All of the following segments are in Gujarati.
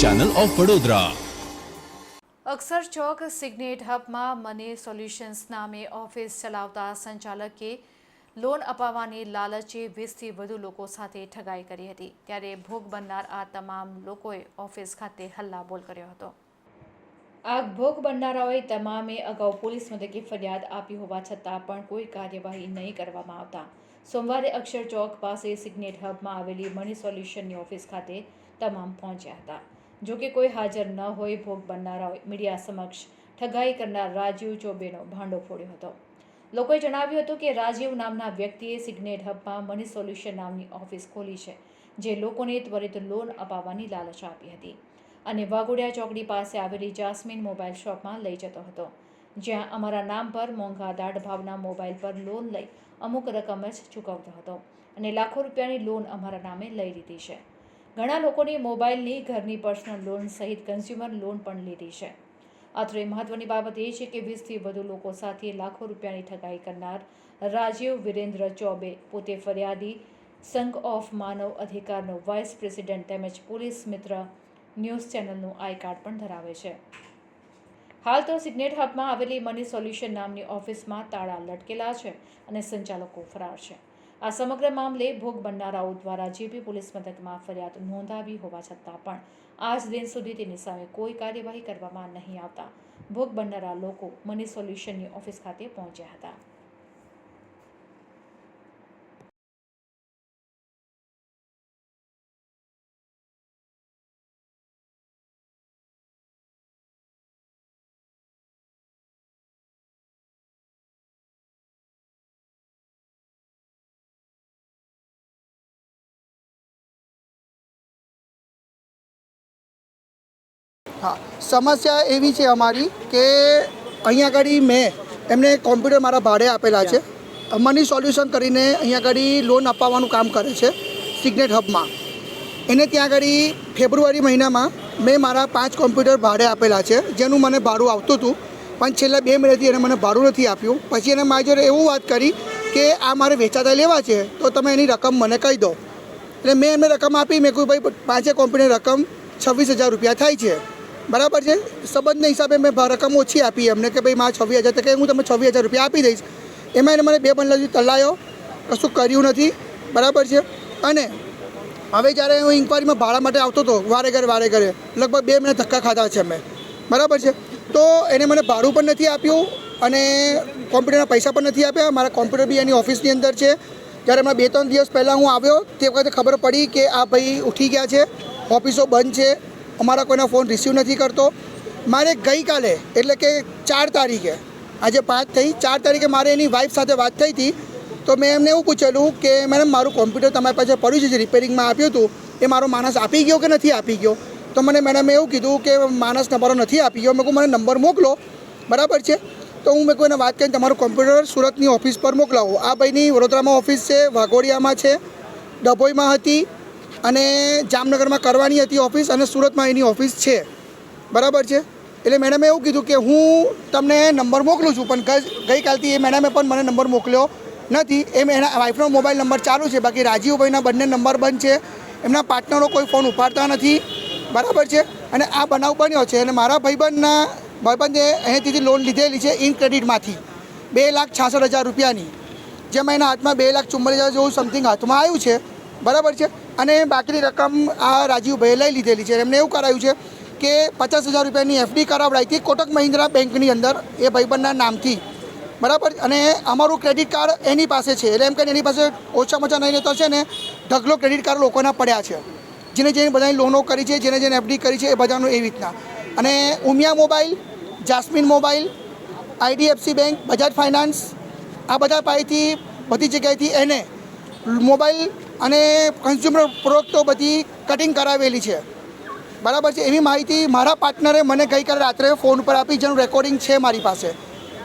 Channel of Vadodara Akshar Chowk signet હબમાં money solutions નામે ઓફિસ ચલાવતા સંચાલકે લોન અપાવવાની લાલચે વીસથી વધુ લોકો સાથે ઠગાઈ કરી હતી. ત્યારે ભોગ બનનાર આ તમામ લોકોએ ઓફિસ ખાતે હલ્લાબોલ કર્યો હતો. આ ભોગ બનનારાઓએ તમામે અગાઉ પોલીસ મથકે ફરિયાદ આપી હોવા છતાં પણ કોઈ કાર્યવાહી નહીં કરવામાં આવતા. સોમવારે અક્ષર ચોક પાસે સિગ્નેટ હબમાં આવેલી મની સોલ્યુશનની ઓફિસ ખાતે તમામ પહોંચ્યા હતા. જો કે કોઈ હાજર ન હોય, ભોગ બનનારાઓએ મીડિયા સમક્ષ ઠગાઈ કરનાર રાજીવ ચોબેનો ભાંડો ફોડ્યો હતો. લોકોએ જણાવ્યું હતું કે રાજીવ નામના વ્યક્તિએ સિગ્નેટ હબમાં મની સોલ્યુશન નામની ઓફિસ ખોલી છે, જે લોકોને ત્વરિત લોન અપાવવાની લાલચ આપી હતી અને વાઘોડિયા ચોકડી પાસે આવેલી જાસ્મીન મોબાઈલ શોપમાં લઈ જતો હતો. જ્યાં અમારા નામ પર મોંઘા દાઢ ભાવના મોબાઈલ પર લોન લઈ અમુક રકમ જ ચૂકવતો હતો અને લાખો રૂપિયાની લોન અમારા નામે લઈ લીધી છે. ઘણા લોકોની મોબાઈલની ઘરની પર્સનલ લોન સહિત કન્ઝ્યુમર લોન પણ લીધી છે. અત્રે મહત્વની બાબત એ છે કે વીસથી વધુ લોકો સાથે લાખો રૂપિયાની ઠગાઈ કરનાર રાજીવ વિરેન્દ્ર ચૌબે પોતે ફરિયાદી, સંઘ ઓફ માનવ અધિકારનો વાઇસ પ્રેસિડેન્ટ તેમજ પોલીસ મિત્ર ન્યૂઝ ચેનલનું આઈ કાર્ડ પણ ધરાવે છે. હાલ તો સિગ્નેટ હબમાં આવેલી મની સોલ્યુશન નામની ઓફિસમાં તાળા લટકેલા છે અને સંચાલકો ફરાર છે. આ સમગ્ર મામલે ભોગ બનનારાઓ દ્વારા જેપી પોલીસ મથકમાં ફરિયાદ નોંધાવી હોવા છતાં પણ આજ દિન સુધી તેની સામે કોઈ કાર્યવાહી કરવામાં નહીં આવતા. ભોગ બનનારા લોકો મની સોલ્યુશનની ઓફિસ ખાતે પહોંચ્યા હતા. સમસ્યા એવી છે અમારી કે અહીંયા આગળ મેં એમને કોમ્પ્યુટર મારા ભાડે આપેલા છે. મની સોલ્યુશન કરીને અહીંયા આગળ લોન અપાવવાનું કામ કરે છે સિગ્નેટ હબમાં. એને ત્યાં આગળ ફેબ્રુઆરી મહિનામાં મેં મારા પાંચ કોમ્પ્યુટર ભાડે આપેલા છે, જેનું મને ભાડું આવતું હતું, પણ છેલ્લા બે મહિનાથી એને મને ભાડું નથી આપ્યું. પછી એને મારી જોડે એવું વાત કરી કે આ મારે વેચાતા લેવા છે, તો તમે એની રકમ મને કહી દો. એટલે મેં એમને રકમ આપી, મેં કહ્યું ભાઈ, પાંચે કોમ્પ્યુટર રકમ છવ્વીસ હજાર રૂપિયા થાય છે. બરાબર છે? સંબંધના હિસાબે મેં રકમ ઓછી આપી એમને કે ભાઈ મારા છવ્વીસ હજાર તો કે હું તમને છવ્વીસ હજાર રૂપિયા આપી દઈશ. એમાં એને મને બે બંડલ સુધી તલાયો. કશું કર્યું નથી. બરાબર છે? અને હવે જ્યારે હું ઇન્કવાયરીમાં ભાડા માટે આવતો હતો, વારે ઘરે વારે ઘરે, લગભગ બે મહિના ધક્કા ખાધા છે મેં બરાબર છે? તો એને મને ભાડું પણ નથી આપ્યું અને કોમ્પ્યુટરના પૈસા પણ નથી આપ્યા. મારા કોમ્પ્યુટર બી એની ઓફિસની અંદર છે. જ્યારે હમણાં બે ત્રણ દિવસ પહેલાં હું આવ્યો, તે વખતે ખબર પડી કે આ ભાઈ ઉઠી ગયા છે. ઓફિસો બંધ છે. અમારા કોઈના ફોન રિસીવ નથી કરતો. મારે ગઈકાલે, એટલે કે ચાર તારીખે, આજે પાંચ થઈ, ચાર તારીખે મારે એની વાઈફ સાથે વાત થઈ હતી. તો મેં એમને એવું પૂછેલું કે, મેડમ, મારું કોમ્પ્યુટર તમારી પાસે પડ્યું છે જે રિપેરિંગમાં આપ્યું હતું, એ મારો માણસ આપી ગયો કે નથી આપી ગયો? તો મને મેડમે એવું કીધું કે, માણસ તમારો નથી આપી ગયો. મેં કહું મને નંબર મોકલો. બરાબર છે? તો હું મેં કોઈને વાત કરીને તમારું કોમ્પ્યુટર સુરતની ઓફિસ પર મોકલાવું. આ ભાઈની વડોદરામાં ઓફિસ છે, વાઘોડિયામાં છે, ડભોઈમાં હતી. અને જામનગરમાં કરવાની હતી ઓફિસ અને સુરતમાં એની ઓફિસ છે. બરાબર છે? એટલે મેડમે એવું કીધું કે હું તમને નંબર મોકલું છું, પણ ગઈ, ગઈકાલથી એ મેડમે પણ મને નંબર મોકલ્યો નથી. એમ એના વાઈફનો મોબાઈલ નંબર ચાલુ છે, બાકી રાજીવભાઈના બંને નંબર બંધ છે. એમના પાર્ટનરો કોઈ ફોન ઉપાડતા નથી. બરાબર છે? અને આ બનાવ બન્યો છે અને મારા ભાઈબંધના ભાઈબંધે અહીંથી લોન લીધેલી છે ઇન ક્રેડિટમાંથી, બે લાખ છાસઠ હજાર રૂપિયાની. જેમાં એના હાથમાં બે લાખ ચુમ્માલીસ હજાર જેવું સમથિંગ હાથમાં આવ્યું છે. બરાબર છે? અને બાકીની રકમ આ રાજીવભાઈએ લઈ લીધેલી છે. એમને એવું કરાયું છે કે પચાસ હજાર રૂપિયાની એફડી કરાવડાવી હતી કોટક મહિન્દ્રા બેંકની અંદર, એ ભાઈબંધના નામથી. બરાબર? અને અમારું ક્રેડિટ કાર્ડ એની પાસે છે. એટલે એમ કહીને એની પાસે ઓછામાં ઓછા નહીં તો છે ને ઢગલો ક્રેડિટ કાર્ડ લોકોના પડ્યા છે. જેને જેને બધાની લોનો કરી છે, જેને જેને એફડી કરી છે, એ બધાનું એવી રીતના. અને Umiya mobile, jasmine mobile, IDFC bank, Bajaj finance, આ બધા પાસેથી બધી જગ્યાએથી એને મોબાઈલ અને કન્ઝ્યુમર પ્રોડક્ટો બધી કટિંગ કરાવેલી છે. બરાબર છે? એવી માહિતી મારા પાર્ટનરે મને ગઈકાલે રાત્રે ફોન પર આપી જેનું રેકોર્ડિંગ છે મારી પાસે.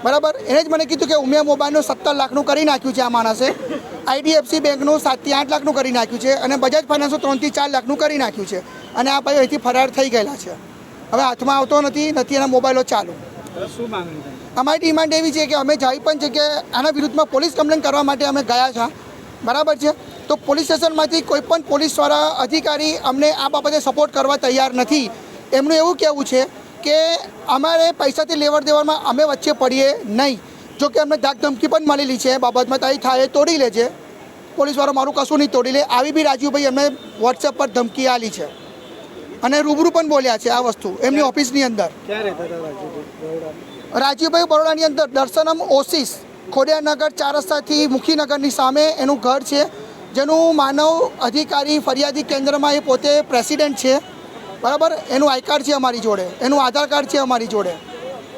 બરાબર? એને જ મને કીધું કે ઉમિયા મોબાઈલનું સત્તર લાખનું કરી નાખ્યું છે આ માણસે. આઈડીએફસી બેંકનું સાતથી આઠ લાખનું કરી નાખ્યું છે અને બજાજ ફાઇનાન્સનું ત્રણથી ચાર લાખનું કરી નાખ્યું છે. અને આ ભાઈ અહીંથી ફરાર થઈ ગયેલા છે. હવે હાથમાં આવતો નથી નથી એના મોબાઈલો ચાલુ. શું અમારી ડિમાન્ડ એવી છે કે અમે જાય પણ છે કે આના વિરુદ્ધમાં પોલીસ કમ્પ્લેન કરવા માટે અમે ગયા છીએ બરાબર છે? તો પોલીસ સ્ટેશનમાંથી કોઈ પણ પોલીસવાળા અધિકારી અમને આ બાબતે સપોર્ટ કરવા તૈયાર નથી. એમનું એવું કહેવું છે કે અમારે પૈસાથી લેવડ દેવડમાં અમે વચ્ચે પડીએ નહીં. જો કે અમને ધાકધમકી પણ મળેલી છે એ બાબતમાં તારી થાય તોડી લેજે. પોલીસવાળો મારું કશું નહીં તોડી લે. આવી બી રાજુભાઈ અમે વોટ્સએપ પર ધમકી આલી છે. અને રૂબરૂ પણ બોલ્યા છે આ વસ્તુ એમની ઓફિસની અંદર. રાજીવભાઈ બરોડાની અંદર દર્શનમ ઓસિસ ખોડિયાનગર ચાર રસ્તાથી મુખીનગરની સામે એનું ઘર છે. જેનું માનવ અધિકારી ફરિયાદી કેન્દ્રમાં એ પોતે પ્રેસિડેન્ટ છે. બરાબર? એનું આઈ કાર્ડ છે અમારી જોડે. એનું આધાર કાર્ડ છે અમારી જોડે.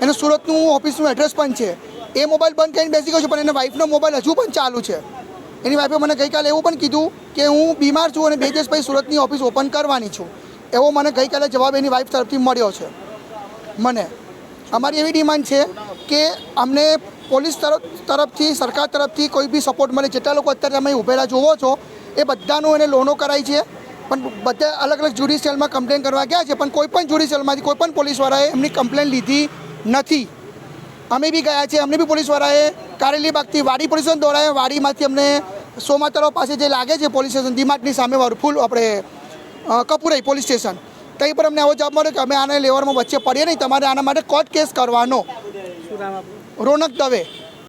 એનું સુરતનું ઓફિસનું એડ્રેસ પણ છે. એ મોબાઈલ બંધ કરીને બેસી ગયો છે, પણ એના વાઈફનો મોબાઈલ હજુ પણ ચાલુ છે. એની વાઈફે મને ગઈકાલે એવું પણ કીધું કે હું બીમાર છું અને બે દિવસ પછી સુરતની ઓફિસ ઓપન કરવાની છું. એવો મને ગઈકાલે જવાબ એની વાઈફ તરફથી મળ્યો છે. મને. અમારી એવી ડિમાન્ડ છે કે અમને પોલીસ તરફ તરફથી, સરકાર તરફથી કોઈ બી સપોર્ટ મળે, જેટલા લોકો અત્યારે તમે ઊભેલા જોવો છો, એ બધાનું એને લોનો કરાઈ છે. પણ બધા અલગ અલગ જ્યુડિશિયલમાં કમ્પ્લેન કરવા ગયા છે, પણ કોઈ પણ જ્યુડિશિયલમાંથી કોઈ પણ પોલીસવાળાએ એમની કમ્પ્લેન લીધી નથી. અમે બી ગયા છે અમને બી પોલીસવાળાએ કારેલી બાગથી વાડી પોલીસ સ્ટેશન વાડીમાંથી અમને સોમા તળાવ પાસે જે લાગે છે પોલીસ સ્ટેશન, ડીમાર્ટની સામે વાળું ફૂલ આપણે કપુરાઈ પોલીસ સ્ટેશન. ત્યાં પર અમને આવો જવાબ મળ્યો કે અમે આને લેવરમાં વચ્ચે પડીએ નહીં, તમારે આના માટે કોર્ટ કેસ કરવાનો. રોનક દવે.